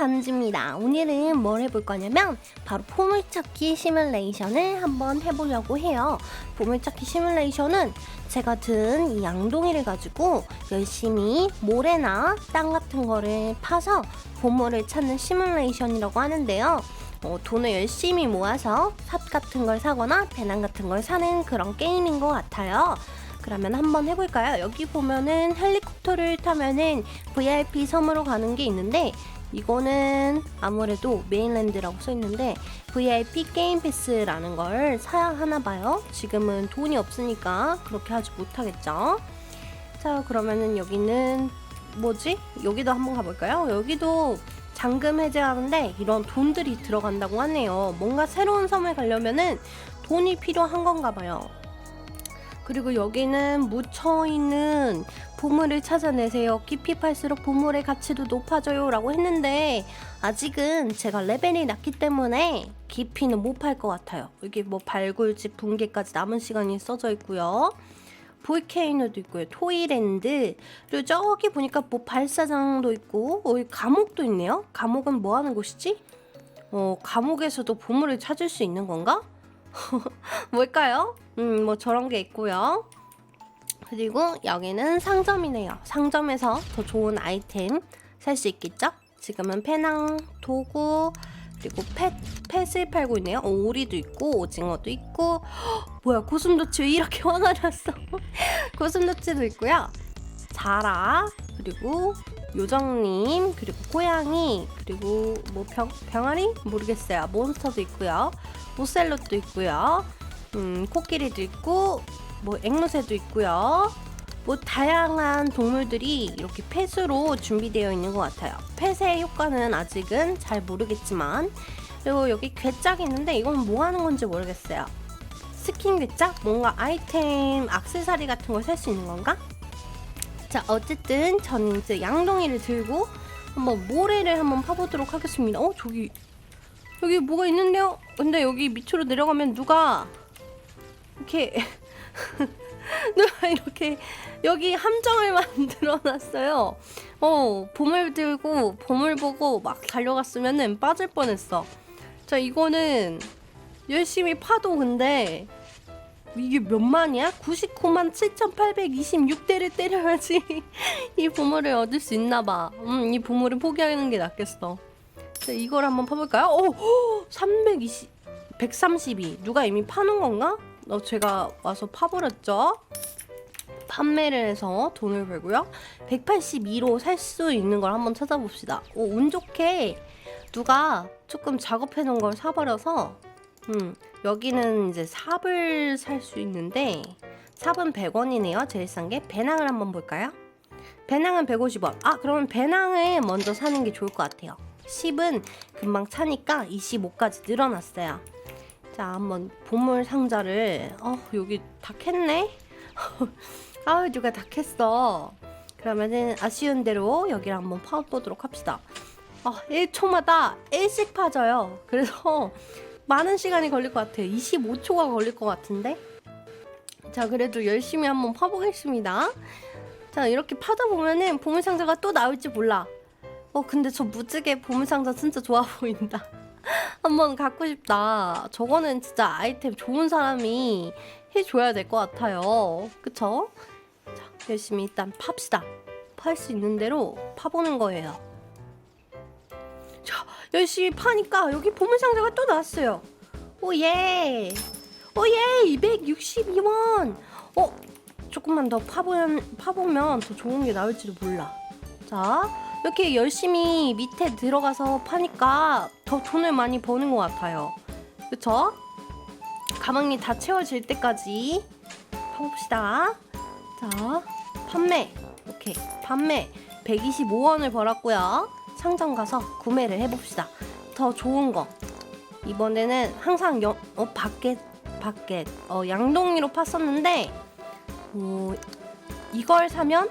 단지입니다. 오늘은 뭘 해볼 거냐면 바로 보물찾기 시뮬레이션을 한번 해보려고 해요. 보물찾기 시뮬레이션은 제가 든 이 양동이를 가지고 열심히 모래나 땅 같은 거를 파서 보물을 찾는 시뮬레이션이라고 하는데요. 어, 돈을 열심히 모아서 삽 같은 걸 사거나 배낭 같은 걸 사는 그런 게임인 것 같아요. 그러면 한번 해볼까요? 여기 보면은 헬리콥터를 타면은 VIP 섬으로 가는 게 있는데 이거는 아무래도 메인랜드라고 써 있는데 VIP 게임 패스라는 걸 사야 하나 봐요. 지금은 돈이 없으니까 그렇게 하지 못하겠죠. 자, 그러면은 여기는 뭐지? 여기도 한번 가볼까요? 여기도 잠금 해제하는데 이런 돈들이 들어간다고 하네요. 뭔가 새로운 섬에 가려면은 돈이 필요한 건가 봐요. 그리고 여기는 묻혀 있는 보물을 찾아내세요. 깊이 팔수록 보물의 가치도 높아져요. 라고 했는데, 아직은 제가 레벨이 낮기 때문에 깊이는 못 팔 것 같아요. 여기 뭐 발굴집 붕괴까지 남은 시간이 써져 있고요. 볼케이노도 있고요. 토이랜드. 그리고 저기 보니까 뭐 발사장도 있고, 어, 감옥도 있네요. 감옥은 뭐 하는 곳이지? 어, 감옥에서도 보물을 찾을 수 있는 건가? 뭘까요? 음, 뭐 저런 게 있고요. 그리고 여기는 상점이네요. 상점에서 더 좋은 아이템 살 수 있겠죠? 지금은 페낭, 도구, 그리고 펫, 펫을 팔고 있네요. 어, 오리도 있고, 오징어도 있고. 헉, 뭐야, 고슴도치 왜 이렇게 화가 났어? 고슴도치도 있고요. 자라, 그리고 요정님, 그리고 고양이, 그리고 뭐 병, 병아리? 모르겠어요. 몬스터도 있고요. 오셀롯도 있고요. 음, 코끼리도 있고, 뭐 앵무새도 있고요. 뭐 다양한 동물들이 이렇게 펫으로 준비되어 있는 것 같아요. 펫의 효과는 아직은 잘 모르겠지만 그리고 여기 괴짝이 있는데 이건 뭐 하는 건지 모르겠어요. 스킨 괴짝? 뭔가 아이템, 악세사리 같은 걸 살 수 있는 건가? 자, 어쨌든 저는 이제 양동이를 들고 한번 모래를 한번 파보도록 하겠습니다. 어, 저기 여기 뭐가 있는데요? 근데 여기 밑으로 내려가면 누가 이렇게 누가 이렇게 여기 함정을 만들어 놨어요. 어, 보물 들고 보물 보고 막 달려갔으면은 빠질 뻔했어. 자, 이거는 열심히 파도 근데 이게 몇 만이야? 99만 7,826대를 때려야지 이 보물을 얻을 수 있나 봐. 음, 이 보물을 포기하는 게 낫겠어. 자, 이걸 한번 파볼까요? 오, 320, 132. 누가 이미 파는 건가? 어, 제가 와서 파버렸죠. 판매를 해서 돈을 벌고요. 182로 살 수 있는 걸 한번 찾아봅시다. 오, 운 좋게 누가 조금 작업해 놓은 걸 사버려서, 음, 여기는 이제 삽을 살 수 있는데, 삽은 100원이네요. 제일 싼 게. 배낭을 한번 볼까요? 배낭은 150원. 아, 그러면 배낭을 먼저 사는 게 좋을 것 같아요. 10은 금방 차니까 25까지 늘어났어요. 자, 한번 보물 상자를 어, 여기 다 캤네. 아우, 누가 다 캤어. 그러면은 아쉬운 대로 여기를 한번 파보도록 합시다. 아, 1초마다 1씩 파져요. 그래서 많은 시간이 걸릴 것 같아요. 25초가 걸릴 것 같은데. 자, 그래도 열심히 한번 파보겠습니다. 자, 이렇게 파다 보면은 보물 상자가 또 나올지 몰라. 어, 근데 저 무지개 보물 상자 진짜 좋아 보인다. 한번 갖고 싶다. 저거는 진짜 아이템 좋은 사람이 해줘야 될 것 같아요. 그쵸? 자, 열심히 일단 팝시다. 팔 수 있는 대로 파보는 거예요. 자, 열심히 파니까 여기 보물 상자가 또 나왔어요. 오예! 오예! 262원! 어, 조금만 더 파보면, 파보면 더 좋은 게 나올지도 몰라. 자, 이렇게 열심히 밑에 들어가서 파니까 더 돈을 많이 버는 것 같아요. 그쵸? 가방이 다 채워질 때까지 파봅시다. 자, 판매. 오케이. 판매. 125원을 벌었고요. 상점 가서 구매를 해봅시다. 더 좋은 거. 이번에는 항상 여, 어, 밖에, 밖에, 어, 양동이로 팠었는데, 어, 이걸 사면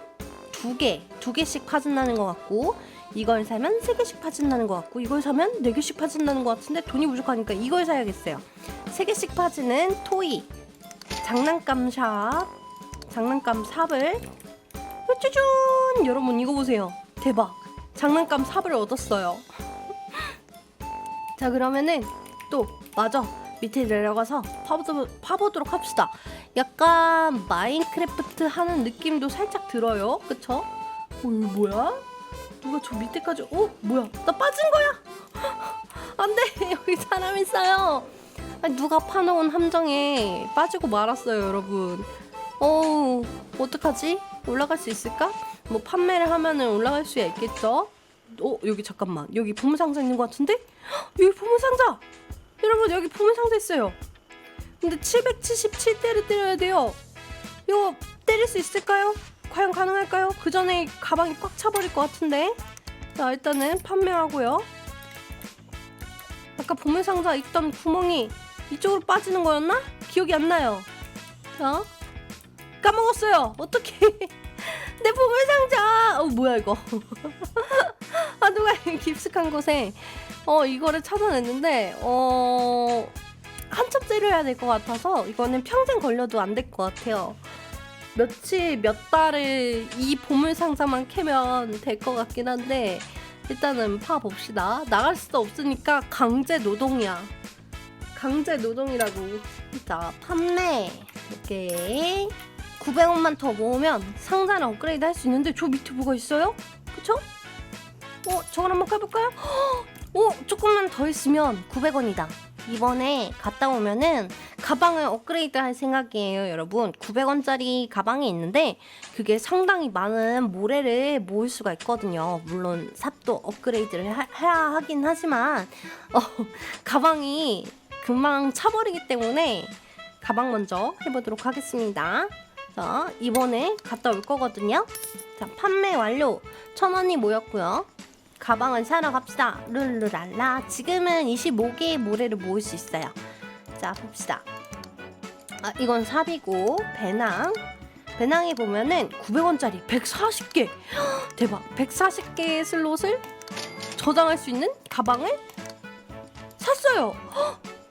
두 개, 두 개씩 파진다는 것 같고 이걸 사면 세 개씩 파진다는 것 같고 이걸 사면 네 개씩 파진다는 것 같은데 돈이 부족하니까 이걸 사야겠어요. 세 개씩 파지는 토이 장난감 샵 장난감 삽을 짜잔 여러분 이거 보세요. 대박. 장난감 삽을 얻었어요. 자 그러면은 또 맞아 밑에 내려가서 파보, 파보도록 합시다 약간 마인크래프트 하는 느낌도 살짝 들어요 그쵸? 어 이거 뭐야? 누가 저 밑에까지 어? 뭐야 나 빠진 거야 안 돼 여기 사람 있어요 누가 파놓은 함정에 빠지고 말았어요 여러분 어우 어떡하지? 올라갈 수 있을까? 뭐 판매를 하면은 올라갈 수 있겠죠? 어 여기 잠깐만 여기 보물상자 있는 것 같은데? 헉, 여기 보물상자! 여러분 여기 보물상자 있어요 근데 777대를 때려야 돼요. 이거 때릴 수 있을까요? 과연 가능할까요? 그 전에 가방이 꽉 차버릴 것 같은데. 자 일단은 판매하고요. 아까 보물상자 있던 구멍이 이쪽으로 빠지는 거였나? 기억이 안 나요. 자 까먹었어요. 어떡해. 내 보물상자! 어 뭐야 이거? 아 누가 이 깊숙한 곳에 어 이거를 찾아냈는데 어 한참 때려야 될 것 같아서 이거는 평생 걸려도 안 될 것 같아요 며칠 몇 달을 이 보물 상자만 캐면 될 것 같긴 한데 일단은 파 봅시다 나갈 수도 없으니까 강제 노동이야 강제 노동이라고 자 판매 이렇게 900원만 더 모으면 상자를 업그레이드 할 수 있는데 저 밑에 뭐가 있어요? 그쵸? 어, 저걸 한번 까볼까요? 오, 조금만 더 있으면 900원이다. 이번에 갔다 오면은 가방을 업그레이드 할 생각이에요, 여러분. 900원짜리 가방이 있는데 그게 상당히 많은 모래를 모을 수가 있거든요. 물론 삽도 업그레이드를 하, 해야 하긴 하지만 어, 가방이 금방 차버리기 때문에 가방 먼저 해보도록 하겠습니다. 자, 이번에 갔다 올 거거든요. 자, 판매 완료. 천 원이 모였고요. 가방을 사러 갑시다. 룰루랄라. 지금은 25개의 모래를 모을 수 있어요. 자, 봅시다. 아, 이건 삽이고, 배낭. 배낭에 보면은 900원짜리 140개. 대박. 140개의 슬롯을 저장할 수 있는 가방을 샀어요.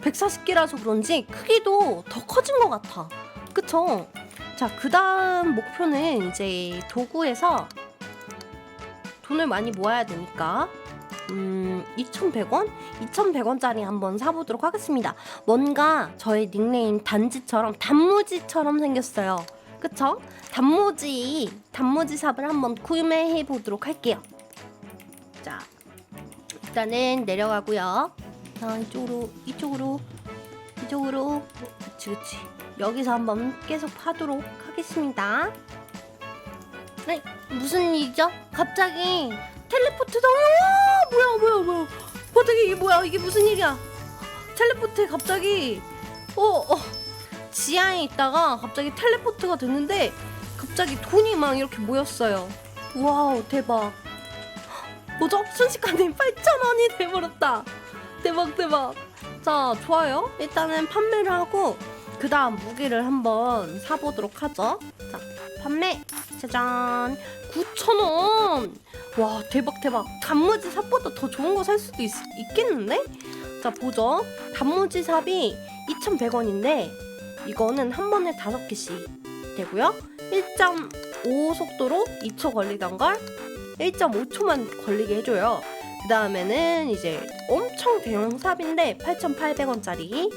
140개라서 그런지 크기도 더 커진 것 같아. 그쵸? 자, 그 다음 목표는 이제 도구에서 돈을 많이 모아야 되니까 음, 2,100원? 2,100원짜리 한번 사보도록 하겠습니다. 뭔가 저의 닉네임 단지처럼 단무지처럼 생겼어요. 그쵸? 단무지, 단무지 삽을 한번 구매해 보도록 할게요. 자, 일단은 내려가고요. 자, 이쪽으로, 이쪽으로, 이쪽으로. 그치, 그치. 여기서 한번 계속 파도록 하겠습니다. 네, 무슨 일이죠? 갑자기 텔레포트다. 어, 뭐야, 뭐야, 뭐야. 어떻게 이게 뭐야? 이게 무슨 일이야? 텔레포트 갑자기 어, 어 지하에 있다가 갑자기 텔레포트가 됐는데 갑자기 돈이 막 이렇게 모였어요. 와우, 대박. 뭐죠? 순식간에 8,000원이 돼버렸다. 대박, 대박. 자, 좋아요. 일단은 판매를 하고 그 다음 무기를 한번 사보도록 하죠. 자, 판매. 짜잔. 9,000원. 와, 대박, 대박. 단무지 삽보다 더 좋은 거 살 수도 있, 있겠는데? 자, 보죠. 단무지 삽이 2,100원인데, 이거는 한 번에 다섯 개씩 되고요. 1.5 속도로 2초 걸리던 걸 1.5초만 걸리게 해줘요. 그 다음에는 이제 엄청 대형 삽인데 8,800원짜리.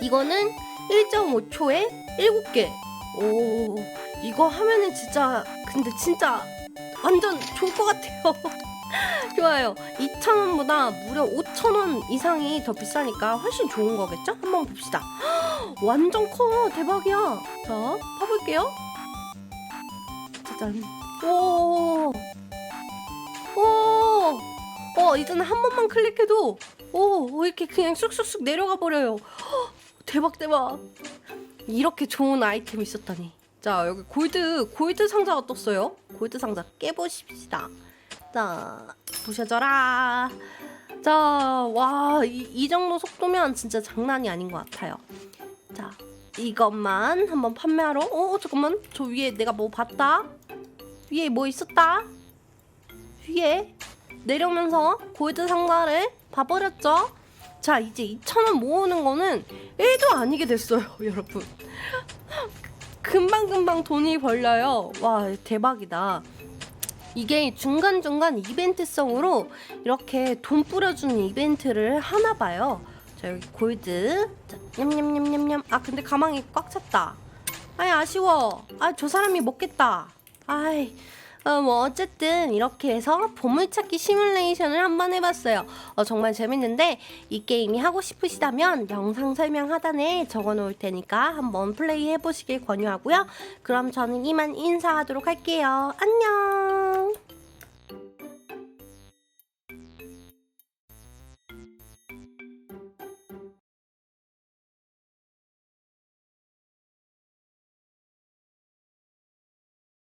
이거는 1.5초에 7개. 오, 이거 하면은 진짜, 근데 진짜 완전 좋을 것 같아요. 좋아요. 2,000원보다 무려 5,000원 이상이 더 비싸니까 훨씬 좋은 거겠죠? 한번 봅시다. 완전 커. 대박이야. 자, 파볼게요. 짜잔. 오. 오. 어, 이제는 한 번만 클릭해도 오, 이렇게 그냥 쑥쑥쑥 내려가 버려요. 헉, 대박 대박. 이렇게 좋은 아이템이 있었다니. 자, 여기 골드 골드 상자가 떴어요. 골드 상자 깨보십시다. 자, 부셔져라. 자, 와, 이, 이 정도 속도면 진짜 장난이 아닌 것 같아요. 자, 이것만 한번 판매하러. 어, 잠깐만. 저 위에 내가 뭐 봤다? 위에 뭐 있었다? 위에 내려오면서 골드 상자를 봐버렸죠? 자, 이제 2,000원 모으는 거는 1도 아니게 됐어요, 여러분. 금방금방 돈이 벌려요. 와, 대박이다. 이게 중간중간 이벤트성으로 이렇게 돈 뿌려주는 이벤트를 하나 봐요. 자, 여기 골드. 자, 냠냠냠냠냠. 아, 근데 가방이 꽉 찼다. 아이, 아쉬워. 아, 저 사람이 먹겠다. 아이. 어, 뭐 어쨌든 이렇게 해서 보물찾기 시뮬레이션을 한번 해봤어요. 어, 정말 재밌는데 이 게임이 하고 싶으시다면 영상 설명 하단에 적어놓을 테니까 한번 플레이 해보시길 권유하고요. 그럼 저는 이만 인사하도록 할게요. 안녕.